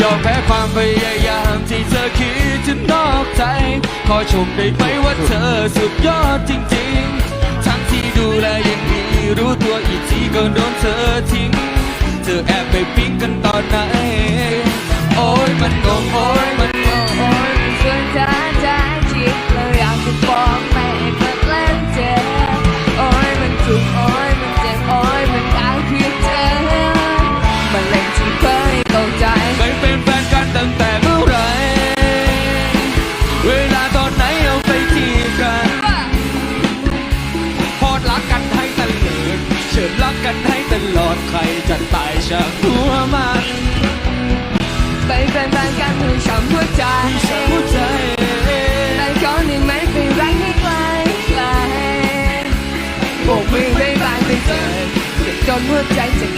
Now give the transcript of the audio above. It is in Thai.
ยอมแพ้ความพยายามที่เธอคิดจะนอกใจ ขอชมได้ไหมว่าเธอสุดยอดจริงๆ ทั้งที่ดูแลอย่างดีรู้ตัวอีกทีก็โดนเธอทิ้ง เธอแอบไปปิ๊งกันตอนไหน โอ้ยมันงงโอ้ยมัน ชิญรักกันให้ตลอดใครจะตายช่างหัวมันไปเป็นแฟนกันให้ช้ำหัวใจฉันหัวใจแต่ก่อนนี้ไม่ไปรักให้ไกลไกลโบกมือไม่บายไปเจอจนหัวใจจะขา